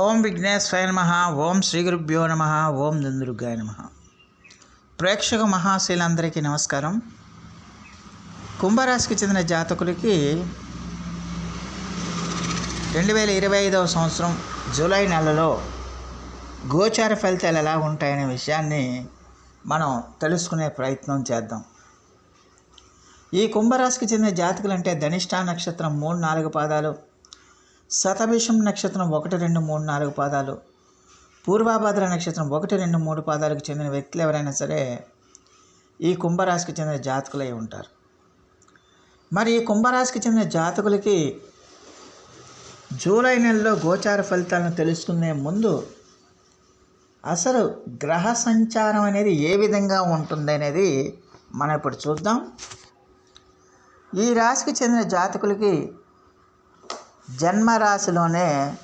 ఓం విఘ్నేశ్వర నమ ఓం శ్రీ గురుభ్యో నమ ఓం దుందుర్గాయ నమ. ప్రేక్షక మహాశీలందరికీ నమస్కారం. కుంభరాశికి చెందిన జాతకులకి రెండు వేల ఇరవై ఐదవ సంవత్సరం జూలై నెలలో గోచార ఫలితాలు ఎలా ఉంటాయనే విషయాన్ని మనం తెలుసుకునే ప్రయత్నం చేద్దాం. ఈ కుంభరాశికి చెందిన జాతకులు అంటే ధనిష్ఠా నక్షత్రం మూడు నాలుగు పాదాలు శతభిషం నక్షత్రం ఒకటి రెండు మూడు నాలుగు పాదాలు. పూర్వాభాద్ర నక్షత్రం ఒకటి రెండు మూడు పాదాలకు చెందిన వ్యక్తులు ఎవరైనా సరే ఈ కుంభరాశికి చెందిన జాతకులై ఉంటారు. మరి ఈ కుంభరాశికి చెందిన జాతకులకి జూలై నెలలో గోచార ఫలితాలను తెలుసుకునే ముందు అసలు గ్రహ సంచారం అనేది ఏ విధంగా ఉంటుంది అనేది మనం ఇప్పుడు చూద్దాం. ఈ రాశికి చెందిన జాతకులకి జన్మరాశిలోనే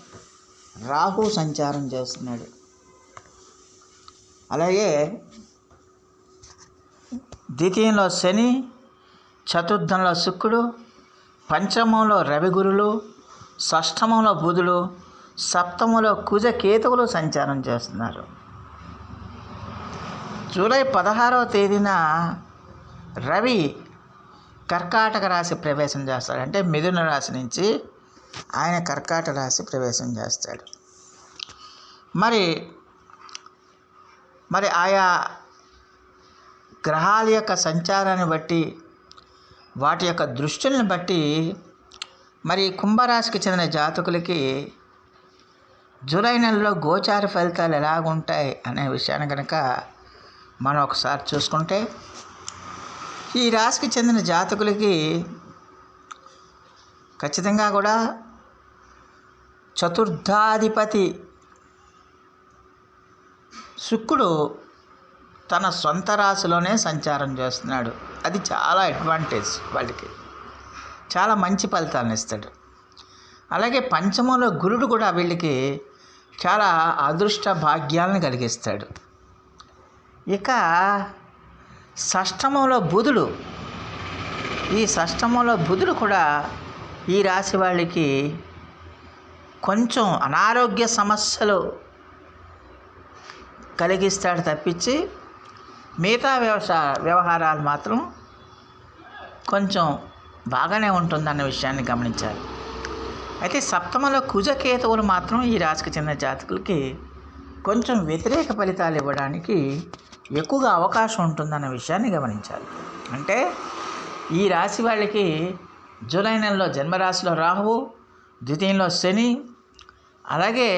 రాహు సంచారం చేస్తున్నాడు. అలాగే ద్వితీయంలో శని చతుర్థంలో శుక్రుడు పంచమంలో రవిగురులు షష్టమంలో బుధులు సప్తమంలో కుజకేతువులు సంచారం చేస్తున్నారు. జూలై పదహారవ తేదీన రవి కర్కాటక రాశి ప్రవేశం చేస్తాడు. అంటే మిథున రాశి నుంచి ఆయన కర్కాట రాశి ప్రవేశం చేస్తాడు. మరి మరి ఆయా గ్రహాల యొక్క సంచారాన్ని బట్టి వాటి యొక్క దృష్టిని బట్టి మరి కుంభరాశికి చెందిన జాతకులకి జూలై నెలలో గోచార ఫలితాలు ఎలాగుంటాయి అనే విషయాన్ని కనుక మనం ఒకసారి చూసుకుంటే ఈ రాశికి చెందిన జాతకులకి ఖచ్చితంగా కూడా చతుర్థాధిపతి శుక్రుడు తన సొంత రాశిలోనే సంచారం చేస్తున్నాడు. అది చాలా అడ్వాంటేజ్ వాళ్ళకి. చాలా మంచి ఫలితాలను ఇస్తాడు. అలాగే పంచమంలో గురుడు కూడా వీళ్ళకి చాలా అదృష్ట భాగ్యాలను కలిగిస్తాడు. ఇక షష్టమంలో బుధుడు. ఈ షష్టమంలో బుధుడు కూడా ఈ రాశి వాళ్ళకి కొంచెం అనారోగ్య సమస్యలు కలిగిస్తాడు తప్పించి మిగతా వ్యవసాయ వ్యవహారాలు మాత్రం కొంచెం బాగానే ఉంటుందన్న విషయాన్ని గమనించాలి. అయితే సప్తమలో కుజకేతువులు మాత్రం ఈ రాశికి చెందిన జాతకులకి కొంచెం వ్యతిరేక ఫలితాలు ఇవ్వడానికి ఎక్కువగా అవకాశం ఉంటుందన్న విషయాన్ని గమనించాలి. అంటే ఈ రాశి వాళ్ళకి జూలై నెలలో జన్మరాశిలో రాహువు ద్వితీయంలో శని. అలాగే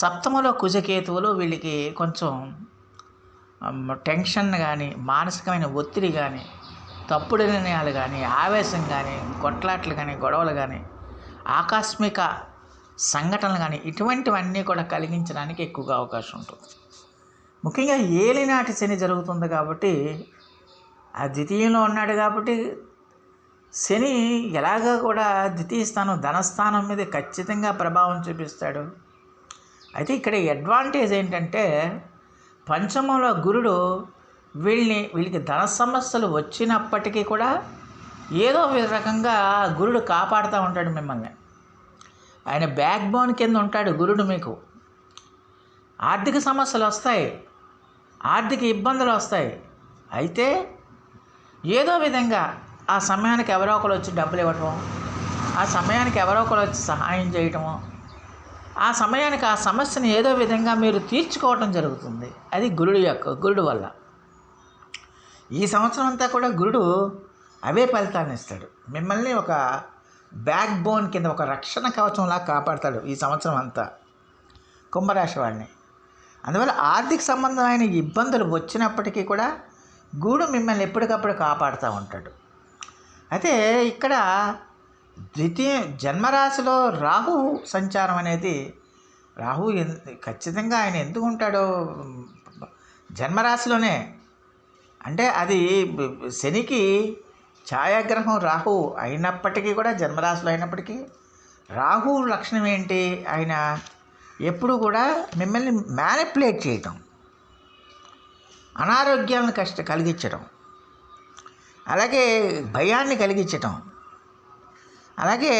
సప్తమలో కుజకేతువులు వీళ్ళకి కొంచెం టెన్షన్ కానీ మానసికమైన ఒత్తిడి కానీ తప్పుడు నిర్ణయాలు కానీ ఆవేశం కానీ కొట్లాట్లు కానీ గొడవలు కానీ ఆకస్మిక సంఘటనలు కానీ ఇటువంటివన్నీ కూడా కలిగించడానికి ఎక్కువగా అవకాశం ఉంటుంది. ముఖ్యంగా ఏలినాటి శని జరుగుతుంది కాబట్టి ఆ ద్వితీయంలో ఉన్నాడు కాబట్టి శని ఎలాగా కూడా ద్వితీయ స్థానం ధనస్థానం మీద ఖచ్చితంగా ప్రభావం చూపిస్తాడు. అయితే ఇక్కడ అడ్వాంటేజ్ ఏంటంటే పంచమంలో గురుడు వీళ్ళని వీళ్ళకి ధన సమస్యలు వచ్చినప్పటికీ కూడా ఏదో రకంగా గురుడు కాపాడుతూ ఉంటాడు మిమ్మల్ని. ఆయన బ్యాక్ బోన్ కింద ఉంటాడు గురుడు మీకు. ఆర్థిక సమస్యలు వస్తాయి ఆర్థిక ఇబ్బందులు వస్తాయి. అయితే ఏదో విధంగా ఆ సమయానికి ఎవరో ఒకరు వచ్చి డబ్బులు ఇవ్వటం ఆ సమయానికి ఎవరో ఒకరు వచ్చి సహాయం చేయటము ఆ సమయానికి ఆ సమస్యను ఏదో విధంగా మీరు తీర్చుకోవటం జరుగుతుంది. అది గురుడు యొక్క గురుడు వల్ల. ఈ సంవత్సరం అంతా కూడా గురుడు అవే ఫలితాన్ని ఇస్తాడు. మిమ్మల్ని ఒక బ్యాక్ బోన్ కింద ఒక రక్షణ కవచంలా కాపాడతాడు ఈ సంవత్సరం అంతా కుంభరాశి వాడిని. అందువల్ల ఆర్థిక సంబంధమైన ఇబ్బందులు వచ్చినప్పటికీ కూడా గురుడు మిమ్మల్ని ఎప్పటికప్పుడు కాపాడుతూ ఉంటాడు. అయితే ఇక్కడ ద్వితీయ జన్మరాశిలో రాహు సంచారం అనేది రాహు ఖచ్చితంగా ఆయన ఎందుకు ఉంటాడో జన్మరాశిలోనే. అంటే అది శనికి ఛాయాగ్రహం రాహు అయినప్పటికీ కూడా జన్మరాశిలో అయినప్పటికీ రాహు లక్షణం ఏంటి? ఆయన ఎప్పుడు కూడా మిమ్మల్ని మ్యానిపులేట్ చేయటం అనారోగ్యాలను కష్ట కలిగించడం అలాగే భయాన్ని కలిగించటం. అలాగే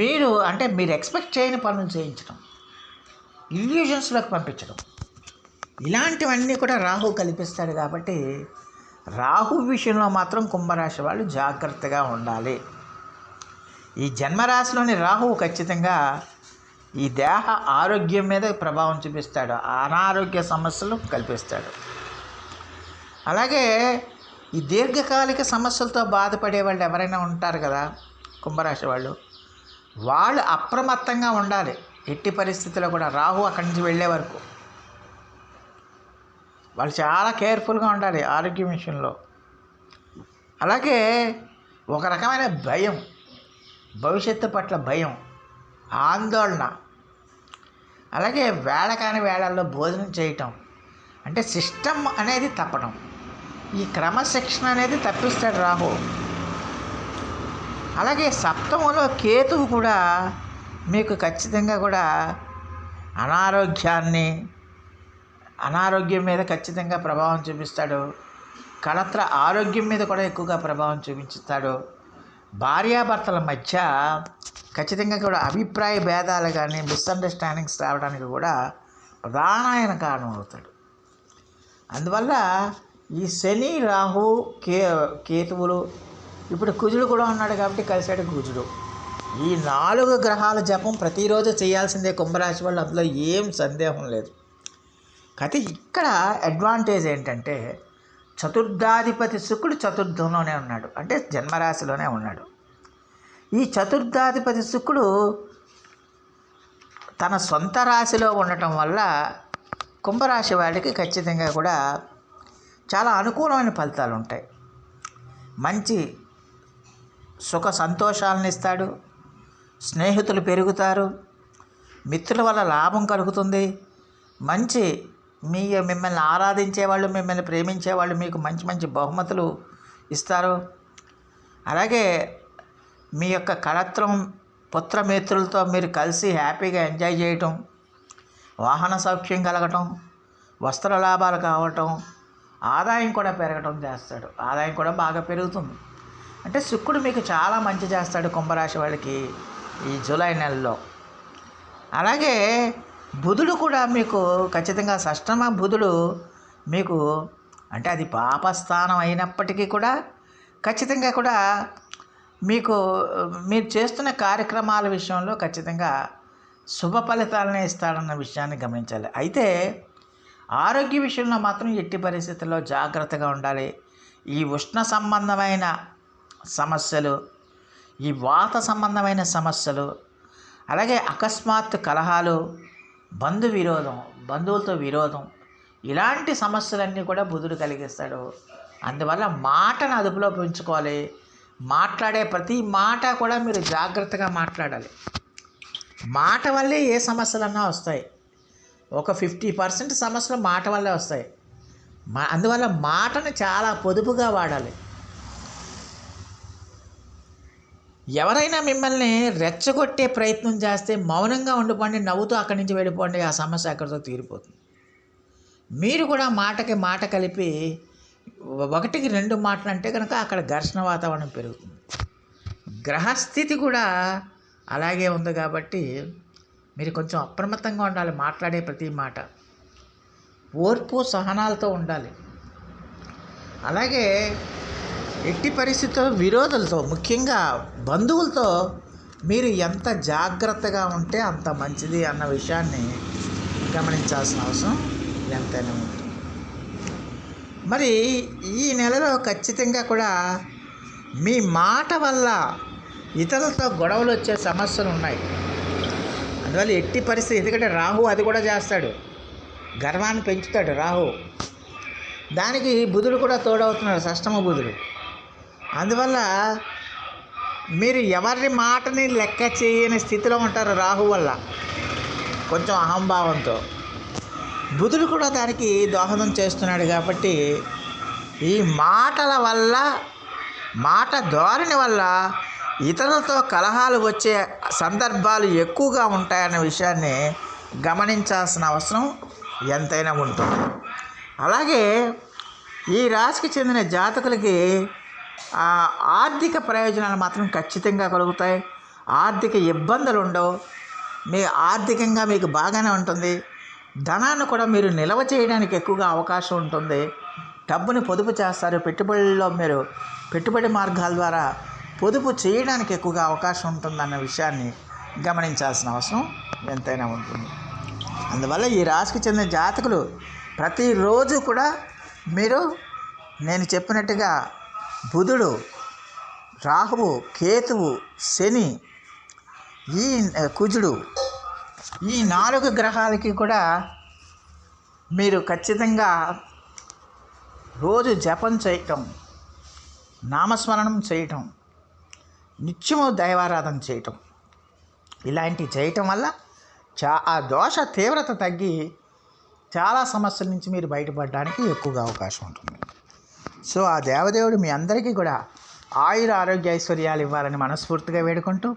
మీరు అంటే మీరు ఎక్స్పెక్ట్ చేయని పనులు చేయించడం ఇల్యూజన్స్లోకి పంపించడం ఇలాంటివన్నీ కూడా రాహు కల్పిస్తాడు కాబట్టి రాహు విషయంలో మాత్రం కుంభరాశి వాళ్ళు జాగ్రత్తగా ఉండాలి. ఈ జన్మరాశిలోని రాహువు ఖచ్చితంగా ఈ దేహ ఆరోగ్యం మీద ప్రభావం చూపిస్తాడు. అనారోగ్య సమస్యలు కల్పిస్తాడు. అలాగే ఈ దీర్ఘకాలిక సమస్యలతో బాధపడే వాళ్ళు ఎవరైనా ఉంటారు కదా కుంభరాశి వాళ్ళు వాళ్ళు అప్రమత్తంగా ఉండాలి. ఎట్టి పరిస్థితుల్లో కూడా రాహు అక్కడి నుంచి వెళ్ళే వరకు. వాళ్ళు చాలా కేర్ఫుల్గా ఉండాలి ఆరోగ్యం విషయంలో. అలాగే ఒక రకమైన భయం భవిష్యత్తు పట్ల భయం. ఆందోళన. అలాగే వేళ కాని వేళల్లో భోజనం చేయటం. అంటే సిస్టమ్ అనేది తప్పడం ఈ క్రమశిక్షణ అనేది తప్పిస్తాడు రాహు. అలాగే సప్తములో కేతువు కూడా మీకు ఖచ్చితంగా కూడా అనారోగ్యాన్ని అనారోగ్యం మీద ఖచ్చితంగా ప్రభావం చూపిస్తాడు. కళత్ర ఆరోగ్యం మీద కూడా ఎక్కువగా ప్రభావం చూపించుతాడు భార్యాభర్తల మధ్య ఖచ్చితంగా కూడా అభిప్రాయ భేదాలు కానీ మిస్అండర్స్టాండింగ్స్ రావడానికి కూడా ప్రధానమైన కారణం అవుతాడు అందువల్ల ఈ శని రాహు కే కేతువులు ఇప్పుడు కుజుడు కూడా ఉన్నాడు కాబట్టి కలిసాడు కుజుడు. ఈ నాలుగు గ్రహాల జపం ప్రతిరోజు చేయాల్సిందే కుంభరాశి వాళ్ళు అందులో ఏం సందేహం లేదు. కాకపోతే ఇక్కడ అడ్వాంటేజ్ ఏంటంటే చతుర్థాధిపతి శుక్రుడు చతుర్థంలోనే ఉన్నాడు. అంటే జన్మరాశిలోనే ఉన్నాడు. ఈ చతుర్థాధిపతి శుక్రుడు తన సొంత రాశిలో ఉండటం వల్ల కుంభరాశి వాళ్ళకి ఖచ్చితంగా కూడా చాలా అనుకూలమైన ఫలితాలు ఉంటాయి. మంచి సుఖ సంతోషాలను ఇస్తాడు స్నేహితులు పెరుగుతారు మిత్రుల వల్ల లాభం కలుగుతుంది. మంచి మీ మిమ్మల్ని ఆరాధించే వాళ్ళు మిమ్మల్ని ప్రేమించే వాళ్ళు మీకు మంచి మంచి బహుమతులు ఇస్తారు. అలాగే మీ యొక్క కళత్రం పుత్రమిత్రులతో మీరు కలిసి హ్యాపీగా ఎంజాయ్ చేయటం వాహన సౌఖ్యం కలగటం వస్త్ర లాభాలు కావటం ఆదాయం కూడా పెరగటం చేస్తాడు. ఆదాయం కూడా బాగా పెరుగుతుంది. అంటే శుక్రుడు మీకు చాలా మంచి చేస్తాడు కుంభరాశి వాళ్ళకి ఈ జూలై నెలలో. అలాగే బుధుడు కూడా మీకు ఖచ్చితంగా షష్టమ బుధుడు మీకు అంటే అది పాపస్థానం అయినప్పటికీ కూడా ఖచ్చితంగా కూడా మీకు మీరు చేస్తున్న కార్యక్రమాల విషయంలో ఖచ్చితంగా శుభ ఫలితాలనే ఇస్తాడన్న విషయాన్ని గమనించాలి. అయితే ఆరోగ్య విషయంలో మాత్రం ఎట్టి పరిస్థితుల్లో జాగ్రత్తగా ఉండాలి. ఈ ఉష్ణ సంబంధమైన సమస్యలు ఈ వాత సంబంధమైన సమస్యలు అలాగే అకస్మాత్ కలహాలు బంధు విరోధం బంధువులతో విరోధం ఇలాంటి సమస్యలన్నీ కూడా బుధుడు కలిగిస్తాడు. అందువల్ల మాటను అదుపులో పెంచుకోవాలి. మాట్లాడే ప్రతి మాట కూడా మీరు జాగ్రత్తగా మాట్లాడాలి. మాట వల్లే ఏ సమస్యలన్నా వస్తాయి. ఒక ఫిఫ్టీ పర్సెంట్ సమస్యలు మాట వల్లే వస్తాయి. మా అందువల్ల మాటను చాలా పొదుపుగా వాడాలి. ఎవరైనా మిమ్మల్ని రెచ్చగొట్టే ప్రయత్నం చేస్తే మౌనంగా ఉండిపోండి నవ్వుతూ అక్కడి నుంచి వెళ్ళిపోండి ఆ సమస్య అక్కడితో తీరిపోతుంది. మీరు కూడా మాటకి మాట కలిపి ఒకటికి రెండు మాటలు అంటే కనుక అక్కడ ఘర్షణ వాతావరణం పెరుగుతుంది. గ్రహస్థితి కూడా అలాగే ఉంది కాబట్టి మీరు కొంచెం అప్రమత్తంగా ఉండాలి మాట్లాడే ప్రతి మాట. ఓర్పు సహనాలతో ఉండాలి. అలాగే ఎట్టి పరిస్థితుల్లో విరోధులతో ముఖ్యంగా బంధువులతో మీరు ఎంత జాగ్రత్తగా ఉంటే అంత మంచిది అన్న విషయాన్ని గమనించాల్సిన అవసరం ఎంతైనా ఉంటుంది మరి ఈ నెలలో ఖచ్చితంగా కూడా మీ మాట వల్ల ఇతరులతో గొడవలు వచ్చే సమస్యలు ఉన్నాయి. అందువల్ల ఎట్టి పరిస్థితి ఎందుకంటే రాహు అది కూడా చేస్తాడు. గర్వాన్ని పెంచుతాడు రాహు. దానికి బుధుడు కూడా తోడవుతున్నాడు షష్టమ బుధుడు. అందువల్ల మీరు ఎవరి మాటని లెక్క చేయని స్థితిలో ఉంటారు రాహు వల్ల. కొంచెం అహంభావంతో. బుధుడు కూడా దానికి దోహదం చేస్తున్నాడు కాబట్టి ఈ మాటల వల్ల మాట ధోరణి వల్ల ఇతరులతో కలహాలు వచ్చే సందర్భాలు ఎక్కువగా ఉంటాయన్న విషయాన్ని గమనించాల్సిన అవసరం ఎంతైనా ఉంటుంది. అలాగే ఈ రాశికి చెందిన జాతకులకి ఆర్థిక ప్రయోజనాలు మాత్రం ఖచ్చితంగా కలుగుతాయి. ఆర్థిక ఇబ్బందులు ఉండవు. మీ ఆర్థికంగా మీకు బాగానే ఉంటుంది. ధనాన్ని కూడా మీరు నిల్వ చేయడానికి ఎక్కువగా అవకాశం ఉంటుంది. డబ్బుని పొదుపు చేస్తారు. పెట్టుబడుల్లో మీరు పెట్టుబడి మార్గాల ద్వారా పొదుపు చేయడానికి ఎక్కువగా అవకాశం ఉంటుందన్న విషయాన్ని గమనించాల్సిన అవసరం ఎంతైనా ఉంటుంది. అందువల్ల ఈ రాశికి చెందిన జాతకులు ప్రతిరోజు కూడా మీరు నేను చెప్పినట్టుగా బుధుడు రాహువు కేతువు శని ఈ కుజుడు ఈ నాలుగు గ్రహాలకి కూడా మీరు ఖచ్చితంగా రోజు జపం చేయటం నామస్మరణం చేయటం నిత్యము దైవారాధన చేయటం. ఇలాంటివి చేయటం వల్ల చా ఆ దోష తీవ్రత తగ్గి చాలా సమస్యల నుంచి మీరు బయటపడడానికి ఎక్కువగా అవకాశం ఉంటుంది. సో ఆ దేవదేవుడు మీ అందరికీ కూడా ఆయుర ఆరోగ్య ఐశ్వర్యాలు ఇవ్వాలని మనస్ఫూర్తిగా వేడుకుంటూ